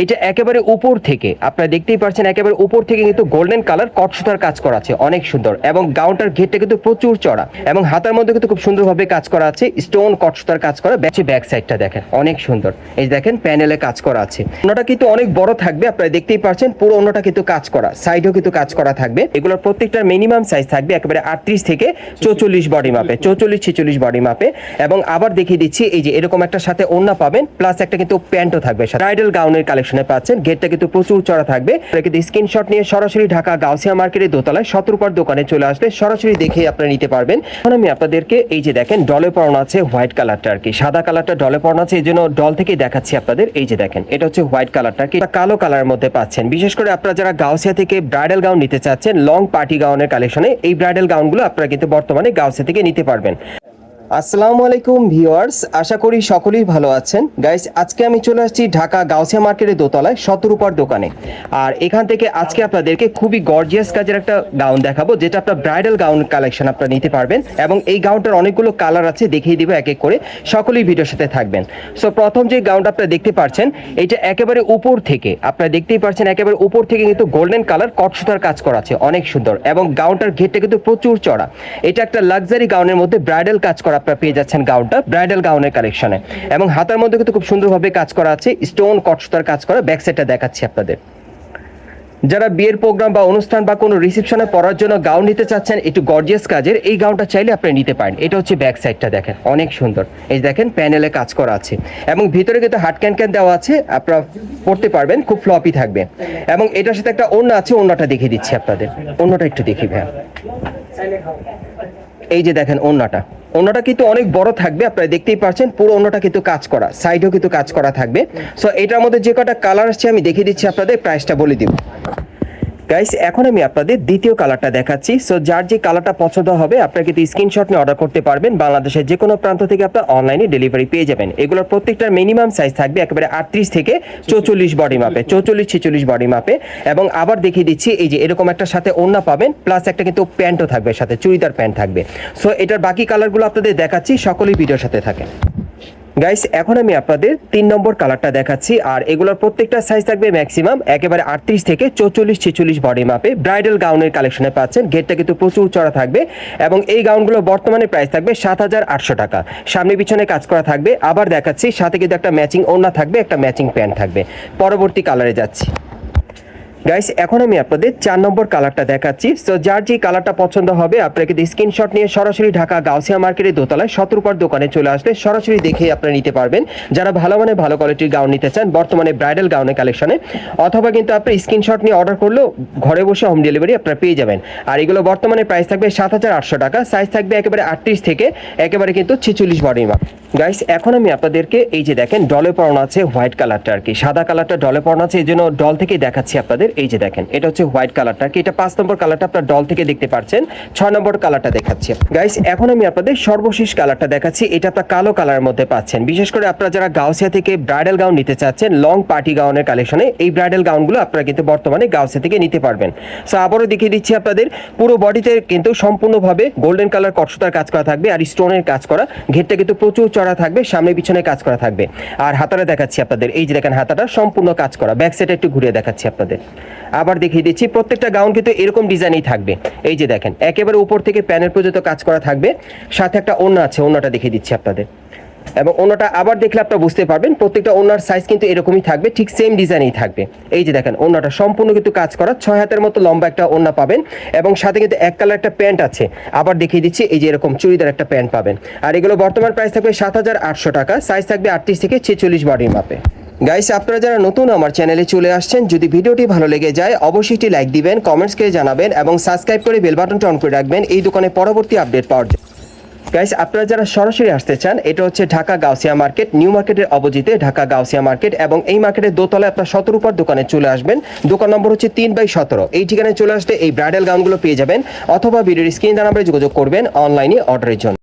এটা একেবারে উপর থেকে, আপনারা দেখতেই পাচ্ছেন একেবারে উপর থেকে কিন্তু গোল্ডেন কালার কট সুতার কাজ করা আছে, অনেক সুন্দর। এবং গাউনটার ঘেরটা কিন্তু প্রচুর চড়া। এবং হাতার মধ্যে কিন্তু খুব সুন্দরভাবে কাজ করা আছে স্টোন কট সুতার কাজ করা ব্যাচে ব্যাক সাইডটা দেখেন, অনেক সুন্দর। এই দেখেন প্যানেলে কাজ করা আছে। অন্যটা কিন্তু অনেক বড় থাকবে, আপনারা দেখতেই পাচ্ছেন পুরো অন্যটা কিন্তু কাজ করা সাইডেও কিন্তু কাজ করা থাকবে। এগুলোর প্রত্যেকটার মিনিমাম সাইজ থাকবে, একেবারে আটত্রিশ থেকে চৌচল্লিশ বডি মাপে চৌচল্লিশ, ছেচল্লিশ বডি মাপে এবং আবার দেখিয়ে দিচ্ছি, এই যে এরকম একটা সাথে ওড়না পাবেন প্লাস একটা কিন্তু প্যান্টও থাকবে ব্রাইডাল গাউনের কালেকশনে পাচ্ছেন। গেটটা কিন্তু প্রচুর চড়া থাকবে। কিন্তু স্ক্রিনশট নিয়ে সরাসরি ঢাকা গাউসিয়া মার্কেটের দোতলায় শতরূপার দোকানে চলে আসলে সরাসরি দেখে আপনারা নিতে পারবেন। এখন আমি আপনাদেরকে এই যে দেখেন ডলে পড়ানো আছে হোয়াইট কালারটা আর কি। সাদা কালারটা ডলে পড়ানো আছে, এই জন্য ডল থেকে দেখাচ্ছি আপনাদের। এই যে দেখেন, এটা হচ্ছে হোয়াইট কালারটা কি। কালো কালারের মধ্যে পাচ্ছেন। বিশেষ করে আপনারা যারা গাউসিয়া থেকে ব্রাইডাল গাউন নিতে চাচ্ছেন লং পার্টি গাউনের কালেকশনে এই ব্রাইডাল গাউনগুলো আপনারা কিন্তু বর্তমানে গাউসিয়া থেকে নিতে পারবেন। আসসালামু আলাইকুম ভিউয়ার্স, আশা করি সকলেই ভালো আছেন। গাইস আজকে আমি চলে আসছি ঢাকা গাউসিয়া মার্কেটের দোতলায় শতরূপার দোকানে। আর এখান থেকে আজকে আপনাদেরকে খুবই গর্জিয়াস কাজের একটা গাউন দেখাবো, যেটা আপনার ব্রাইডাল গাউন কালেকশন আপনারা নিতে পারবেন এবং এই গাউনটার অনেকগুলো কালার আছে, দেখিয়ে দিব এক এক করে। সকলেই ভিডিওর সাথে থাকবেন। সো প্রথম যে গাউনটা আপনারা দেখতে পাচ্ছেন, এটা একেবারে উপর থেকে। আপনারা দেখতেই পাচ্ছেন একেবারে উপর থেকে কিন্তু গোল্ডেন কালার কট সুতার কাজ করা আছে, অনেক সুন্দর। এবং গাউনটার ঘেরটা কিন্তু প্রচুর চড়া। এটা একটা লাক্সারি গাউনের মধ্যে ব্রাইডাল কাজ করা আপনারা পেয়ে যাচ্ছেন গাউনটা ব্রাইডাল গাউনের কালেকশনে এবং হাতার মধ্যে কিন্তু খুব সুন্দরভাবে কাজ করা আছে স্টোন কট সুতার কাজ করা ব্যাক সাইডটা দেখাচ্ছি আপনাদের। যারা বিয়ের প্রোগ্রাম বা অনুষ্ঠান বা কোনো রিসেপশনে পড়ার জন্য গাউন নিতে চাচ্ছেন, একটু গর্জিয়াস কাজের, এই গাউনটা চাইলে আপনি নিতে পারেন। এটা হচ্ছে ব্যাক সাইডটা দেখেন, অনেক সুন্দর। এই দেখেন প্যানেলে কাজ করা আছে। এবং ভিতরে কিন্তু হাট ক্যান ক্যান দেওয়া আছে, আপনারা পড়তে পারবেন, খুব ফ্লপি থাকবে। এবং এটার সাথে একটা ওড়না আছে, ওড়নাটা দেখিয়ে দিচ্ছি আপনাদের। অন্যটা একটু দেখি ভাইয়া। এই যে দেখেন ওড়নাটা। ওড়নাটা কিন্তু অনেক বড় থাকবে আপনারা দেখতেই পাচ্ছেন পুরো ওড়নাটা কিন্তু কাজ করা সাইডেও কিন্তু কাজ করা থাকবে। সো এটার মধ্যে যে কটা কালার আসছে আমি দেখিয়ে দিচ্ছি আপনাদের প্রাইসটা বলে দিব। গাইস এখন আমি আপনাদের দ্বিতীয় কালারটা দেখাচ্ছি। সো যার যে কালারটা পছন্দ হবে, আপনারা কিন্তু স্ক্রিনশট নিয়ে অর্ডার করতে পারবেন। বাংলাদেশের যে কোনো প্রান্ত থেকে আপনার অনলাইনে ডেলিভারি পেয়ে যাবেন। এগুলোর প্রত্যেকটার মিনিমাম সাইজ থাকবে একেবারে আটত্রিশ থেকে চৌচল্লিশ বডি মাপে চৌচল্লিশ ছেচল্লিশ বডি মাপে এবং আবার দেখিয়ে দিচ্ছি, এই যে এরকম একটা সাথে ওড়না পাবেন প্লাস একটা কিন্তু প্যান্টও থাকবে সাথে, চুড়িদার প্যান্ট থাকবে। সো এটার বাকি কালারগুলো আপনাদের দেখাচ্ছি, সকলেই ভিডিওর সাথে থাকে গাইস এখন আমি আপনাদের তিন নম্বর কালারটা দেখাচ্ছি, আর এগুলোর প্রত্যেকটা সাইজ থাকবে ম্যাক্সিমাম একেবারে আটত্রিশ থেকে চৌচল্লিশ, ছেচল্লিশ বডি মাপে ব্রাইডাল গাউনের কালেকশনে পাচ্ছেন গেটটা কিন্তু প্রচুর চড়া থাকবে, এবং এই গাউনগুলো বর্তমানে প্রাইস থাকবে সাত হাজার আটশো টাকা। সামনে পিছনে কাজ করা থাকবে, আবার দেখাচ্ছি, সাথে কিন্তু একটা ম্যাচিং ওড়না থাকবে, একটা ম্যাচিং প্যান্ট থাকবে। পরবর্তী কালারে যাচ্ছি। গাইস এখন আমি আপনাদের চার নম্বর কালারটা দেখাচ্ছি। সো যার যে কালারটা পছন্দ হবে আপনারা কিন্তু স্ক্রিনশট নিয়ে সরাসরি ঢাকা গাউসিয়া মার্কেটের দোতলায় শতরূপার দোকানে চলে আসলে সরাসরি দেখে আপনারা নিতে পারবেন। যারা ভালো মানে ভালো কোয়ালিটির গাউন নিতে চান, বর্তমানে ব্রাইডাল গাউনের কালেকশনে অথবা কিন্তু আপনি স্ক্রিনশট নিয়ে অর্ডার করলেও ঘরে বসে হোম ডেলিভারি আপনারা পেয়ে যাবেন। আর এগুলো বর্তমানে প্রাইস থাকবে সাত হাজার আটশো টাকা সাইজ থাকবে একেবারে আটত্রিশ থেকে একেবারে কিন্তু ছেচল্লিশ বডি মাপ গাইস এখন আমি আপনাদেরকে এই যে দেখেন ডলে পড়ানো আছে হোয়াইট কালারটা আর কি, সাদা কালারটা ডলে পড়ানো আছে, এই জন্য ডল থেকেই দেখাচ্ছি আপনাদের। এই যে দেখেন, এটা হচ্ছে হোয়াইট কালারটা। কি এটা পাঁচ নম্বর কালারটা আপনার ডল থেকে দেখতে পাচ্ছেন? ছয় নম্বর কালারটা দেখাচ্ছি। গাইস এখন আমি আপনাদের সর্বশেষ কালারটা দেখাচ্ছি। এটা আপনার কালো কালারের মধ্যে পাচ্ছেন। বিশেষ করে আপনারা যারা গাউসিয়া থেকে ব্রাইডাল গাউন নিতে চাচ্ছেন লং পার্টি গাউনের কালেকশনে এই ব্রাইডাল গাউনগুলো আপনারা কিন্তু বর্তমানে গাউসিয়া থেকে নিতে পারবেন। সো আবারও দেখিয়ে দিচ্ছি আপনাদের, পুরো বডিতে কিন্তু সম্পূর্ণভাবে গোল্ডেন কালার কটসুতার কাজ করা থাকবে আর স্টোনের কাজ করা। ঘেরটা কিন্তু প্রচুর চড়া থাকবে, সামনে পিছনে কাজ করা থাকবে। আর হাতাটা দেখাচ্ছি আপনাদের। এই যে দেখেন হাতাটা সম্পূর্ণ কাজ করা। ব্যাক সাইডে একটু ঘুরিয়ে দেখাচ্ছি আপনাদের। আবার দেখিয়ে দিচ্ছি, প্রত্যেকটা গাউন কিন্তু এরকম ডিজাইনই থাকবে। এই যে দেখেন, একেবারে উপর থেকে প্যানেল পর্যন্ত কাজ করা থাকবে। সাথে একটা ওড়না আছে, ওড়নাটা দেখিয়ে দিচ্ছি আপনাদের। এবং অন্যটা আবার দেখলে আপনারা বুঝতে পারবেন, প্রত্যেকটা ওনার সাইজ কিন্তু এরকমই থাকবে, ঠিক সেম ডিজাইনেই থাকবে। এই যে দেখেন ওনাটা সম্পূর্ণ কিন্তু কাজ করা, ছয় হাতের মতো লম্বা একটা ওড়না পাবেন এবং সাথে কিন্তু এক কালার একটা প্যান্ট আছে। আবার দেখিয়ে দিচ্ছি, এই যে এরকম চুড়িদার একটা প্যান্ট পাবেন। আর এগুলো বর্তমান প্রাইস থাকবে সাত হাজার আটশো টাকা সাইজ থাকবে আটত্রিশ থেকে ছেচল্লিশ বডির মাপে গাইস আপনারা যারা নতুন আমার চ্যানেলে চলে আসছেন, যদি ভিডিওটি ভালো লেগে যায়, অবশ্যই একটি লাইক দিবেন কমেন্টস করে জানাবেন এবং সাবস্ক্রাইব করে বেল বাটনটা অন করে রাখবেন। এই দোকানে পরবর্তী আপডেট পাওয়ার জন্য। গাইস আপনারা যারা সরাসরি আসতে চান, এটা হচ্ছে ঢাকা গাউসিয়া মার্কেট নিউ মার্কেটের অপোজিটে ঢাকা গাউসিয়া মার্কেট এবং এই মার্কেটের দোতলায় আপনার সতেরোপার দোকানে চলে আসবেন। দোকান নম্বর হচ্ছে তিন বাই সতেরো। এই ঠিকানায় চলে আসলে এই ব্রাইডাল গাউনগুলো পেয়ে যাবেন অথবা ভিডিওর স্ক্রিন নাম্বারে যোগাযোগ করবেন অনলাইনে অর্ডারের জন্য।